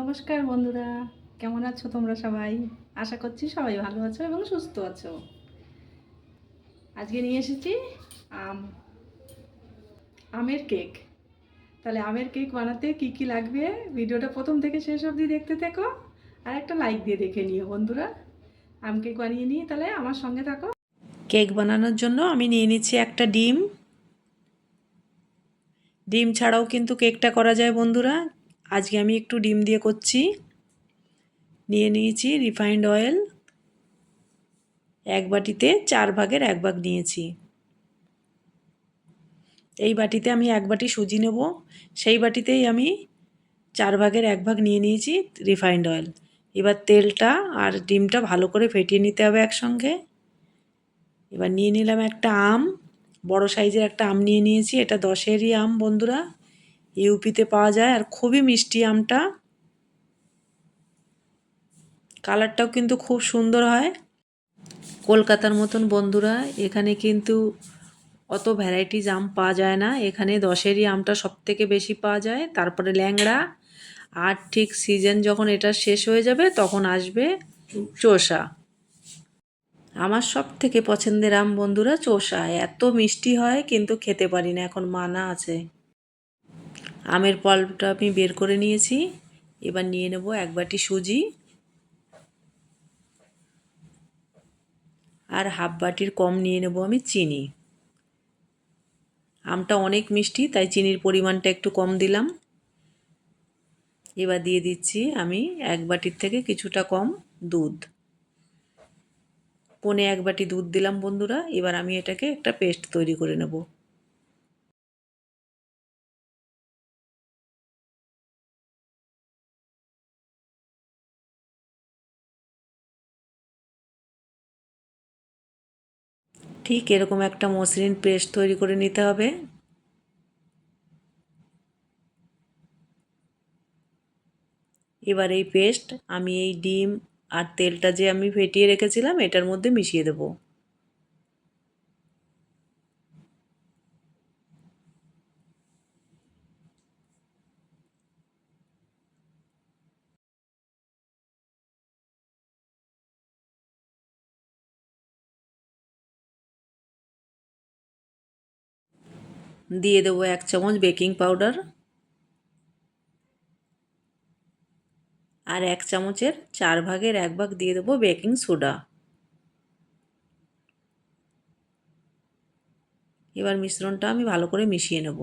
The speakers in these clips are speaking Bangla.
নমস্কার বন্ধুরা, কেমন আছো তোমরা সবাই? আশা করছি সবাই ভালো আছো এবং সুস্থ আছো। আজকে নিয়ে এসেছি আম, আমের কেক। তাহলে আমের কেক বানাতে কি কি লাগবে? ভিডিওটা প্রথম থেকে শেষ অবধি দেখতে থেকো, আর একটা লাইক দিয়ে দেখে নিও বন্ধুরা। আম কেক বানিয়ে নিয়ে তাহলে আমার সঙ্গে থাকো। কেক বানানোর জন্য আমি নিয়ে নিচ্ছি একটা ডিম। ডিম ছাড়াও কিন্তু কেকটা করা যায় বন্ধুরা। আজকে আমি একটু ডিম দিয়ে করছি। নিয়ে নিয়েছি রিফাইন্ড অয়েল এক বাটিতে চার ভাগের এক ভাগ নিয়েছি। এই বাটিতে আমি এক বাটি সুজি নেব। সেই বাটিতেই আমি চার ভাগের এক ভাগ নিয়ে নিয়েছি রিফাইন্ড অয়েল এবার তেলটা আর ডিমটা ভালো করে ফেটিয়ে নিতে হবে একসঙ্গে। এবার নিয়ে নিলাম একটা আম। বড় সাইজের একটা আম নিয়ে নিয়েছি। এটা দশেরই আম, বন্ধুরা। ইউপিতে পাওয়া যায় আর খুবই মিষ্টি আমটা। কালারটাও কিন্তু খুব সুন্দর হয়। কলকাতার মতন বন্ধুরা, এখানে কিন্তু অত ভ্যারাইটিস আম পাওয়া যায় না। এখানে দশেরই আমটা সব থেকে বেশি পাওয়া যায়। তারপরে ল্যাংড়া, আর ঠিক সিজন যখন এটা শেষ হয়ে যাবে, তখন আসবে চোষা। আমার সব থেকে পছন্দের আম বন্ধুরা চোষা। এত মিষ্টি হয়, কিন্তু খেতে পারি না, এখন মানা আছে। আমের পল্পটা আমি বের করে নিয়েছি। এবার নিয়ে নেব এক বাটি সুজি আর হাফ বাটির কম নিয়ে নেব আমি চিনি। আমটা অনেক মিষ্টি, তাই চিনির পরিমাণটা একটু কম দিলাম। এবার দিয়ে দিচ্ছি আমি এক বাটির থেকে কিছুটা কম দুধ। পনে এক বাটি দুধ দিলাম বন্ধুরা, এবার আমি এটাকে একটা পেস্ট তৈরি করে নেব। ঠিক এরকম একটা মসৃণ পেস্ট তৈরি করে নিতে হবে। এবার এই পেস্ট আমি এই ডিম আর তেলটা যে আমি ফেটিয়ে রেখেছিলাম, এটার মধ্যে মিশিয়ে দেবো। দিয়ে দেবো এক চামচ বেকিং পাউডার আর এক চামচের চার ভাগের এক ভাগ দিয়ে দেবো বেকিং সোডা। এবার মিশ্রণটা আমি ভালো করে মিশিয়ে নেব।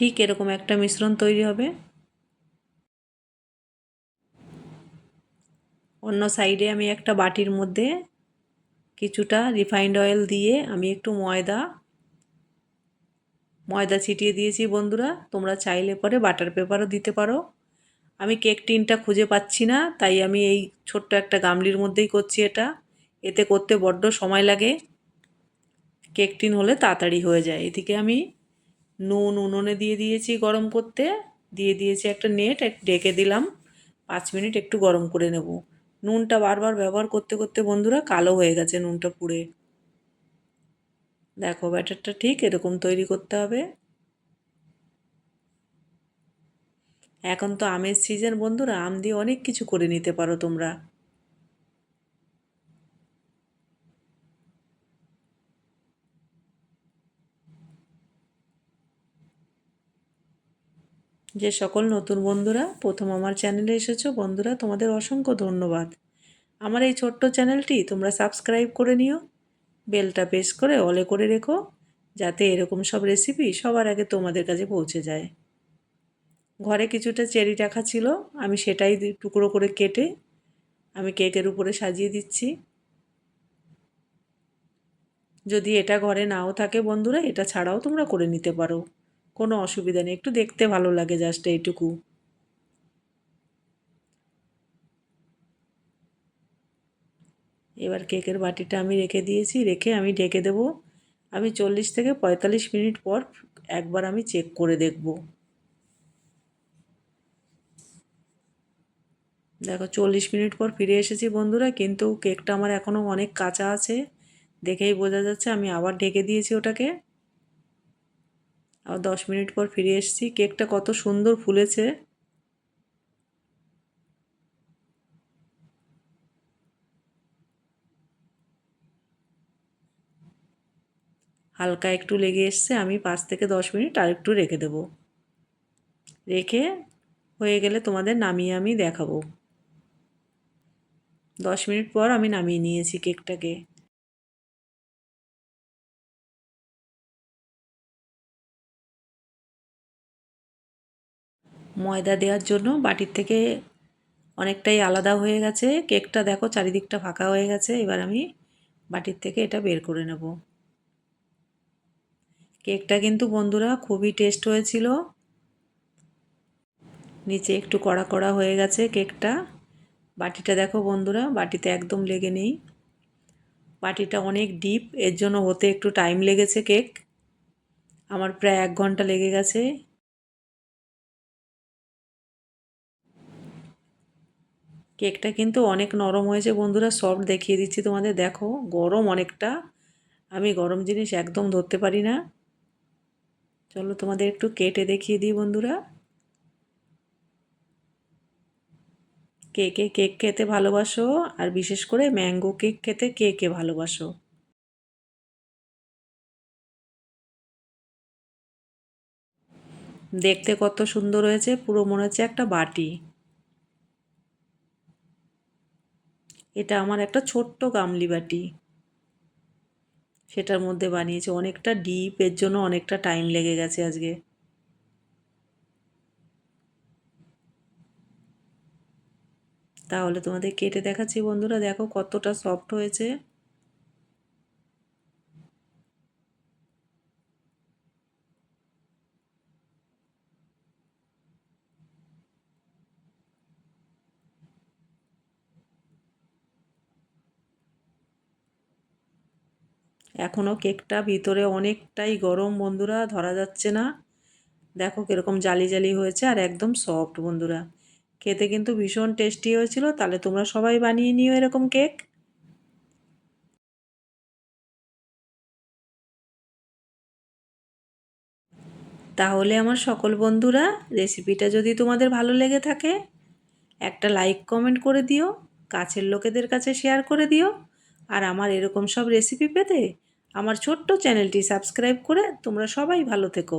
ঠিক এরকম একটা মিশ্রণ তৈরি হবে। অন্য সাইডে আমি একটা বাটির মধ্যে কিছুটা রিফাইন্ড অয়েল দিয়ে আমি একটু ময়দা ময়দা ছিটিয়ে দিয়েছি বন্ধুরা, তোমরা চাইলে পরে বাটার পেপারও দিতে পারো। আমি কেক টিনটা খুঁজে পাচ্ছি না, তাই আমি এই ছোট্ট একটা গামলির মধ্যেই করছি এটা। এতে করতে বড্ড সময় লাগে। কেক টিন হলে তাড়াতাড়ি হয়ে যায়। এদিকে আমি নুন উনুনে দিয়ে দিয়েছি গরম করতে। দিয়ে দিয়েছি একটা নেট ডেকে দিলাম। পাঁচ মিনিট একটু গরম করে নেব। নুনটা বারবার ব্যবহার করতে করতে বন্ধুরা কালো হয়ে গেছে নুনটা পুড়ে। দেখো ব্যাটারটা ঠিক এরকম তৈরি করতে হবে। এখন তো আমের সিজন বন্ধুরা, আম দিয়ে অনেক কিছু করে নিতে পারো তোমরা। যে সকল নতুন বন্ধুরা প্রথম আমার চ্যানেলে এসেছ, বন্ধুরা তোমাদের অসংখ্য ধন্যবাদ। আমার এই ছোট্ট চ্যানেলটি তোমরা সাবস্ক্রাইব করে নিও, বেলটা প্রেস করে অলে করে রেখো, যাতে এরকম সব রেসিপি সবার আগে তোমাদের কাছে পৌঁছে যায়। ঘরে কিছুটা চেরি রাখা ছিল, আমি সেটাই টুকরো করে কেটে আমি কেকের উপরে সাজিয়ে দিচ্ছি। যদি এটা ঘরে নাও থাকে বন্ধুরা, এটা ছাড়াও তোমরা করে নিতে পারো। কোনো অসুবিধা নেই, একটু দেখতে ভালো লাগে জাস্ট এইটুকু। এবার কেকের বাটিটা আমি রেখে দিয়েছি, রেখে আমি ঢেকে দেবো। আমি চল্লিশ থেকে পঁয়তাল্লিশ মিনিট পর একবার আমি চেক করে দেখব। দেখো চল্লিশ মিনিট পর ফিরে এসেছি বন্ধুরা, কিন্তু কেকটা আমার এখনও অনেক কাঁচা আছে, দেখেই বোঝা যাচ্ছে আমি আবার ঢেকে দিয়েছি ওটাকে। আবার দশ মিনিট পর ফিরে এসেছি। কেকটা কত সুন্দর ফুলেছে। হালকা একটু লেগে এসছে, আমি পাঁচ থেকে দশ মিনিট আর একটু রেখে দেব। রেখে হয়ে গেলে তোমাদের নামিয়ে আমি দেখাবো। দশ মিনিট পর আমি নামিয়ে নিয়েছি কেকটাকে। ময়দা দেওয়ার জন্য বাটির থেকে অনেকটাই আলাদা হয়ে গেছে। কেকটা দেখো চারিদিকটা ফাঁকা হয়ে গেছে। এবার আমি বাটির থেকে এটা বের করে নেব। কেকটা কিন্তু বন্ধুরা খুবই টেস্ট হয়েছিল। নিচে একটু কড়া কড়া হয়ে গেছে কেকটা। বাটিটা দেখো বন্ধুরা, বাটিতে একদম লেগে নেই। বাটিটা অনেক ডিপ, এর জন্য হতে একটু টাইম লেগেছে কেক। আমার প্রায় এক ঘণ্টা লেগে গেছে। কেকটা কিন্তু অনেক নরম হয়েছে, বন্ধুরা। সফট দেখিয়ে দিচ্ছি তোমাদের। দেখো, গরম অনেকটা। আমি গরম জিনিস একদম ধরতে পারি না। চলো তোমাদের একটু কেটে দেখিয়ে দিই, বন্ধুরা। কে কে কেক খেতে ভালোবাসো, আর বিশেষ করে ম্যাঙ্গো কেক খেতে কে কে ভালোবাসো। দেখতে কত সুন্দর হয়েছে, পুরো মনে হচ্ছে একটা বাটি। এটা আমার একটা ছোট্ট গামলি বাটি। সেটার মধ্যে বানিয়েছে। অনেকটা ডিপ এর জন্য অনেকটা টাইম লেগে গেছে আজকে। তাহলে তোমাদের কেটে দেখাচ্ছি বন্ধুরা। দেখো কতটা সফট হয়েছে। এখনও কেকটা ভিতরে অনেকটাই গরম, বন্ধুরা, ধরা যাচ্ছে না। দেখো কীরকম জালি জালি হয়েছে আর একদম সফট বন্ধুরা। খেতে কিন্তু ভীষণ টেস্টি হয়েছিল, তাহলে তোমরা সবাই বানিয়ে নিও এরকম কেক। তাহলে আমার সকল বন্ধুরা রেসিপিটা যদি তোমাদের ভালো লেগে থাকে, একটা লাইক কমেন্ট করে দিও, কাছের লোকেদের কাছে শেয়ার করে দিও। আর আমার এরকম সব রেসিপি পেতে আমার ছোট্ট চ্যানেলটি সাবস্ক্রাইব করে তোমরা সবাই ভালো থেকো।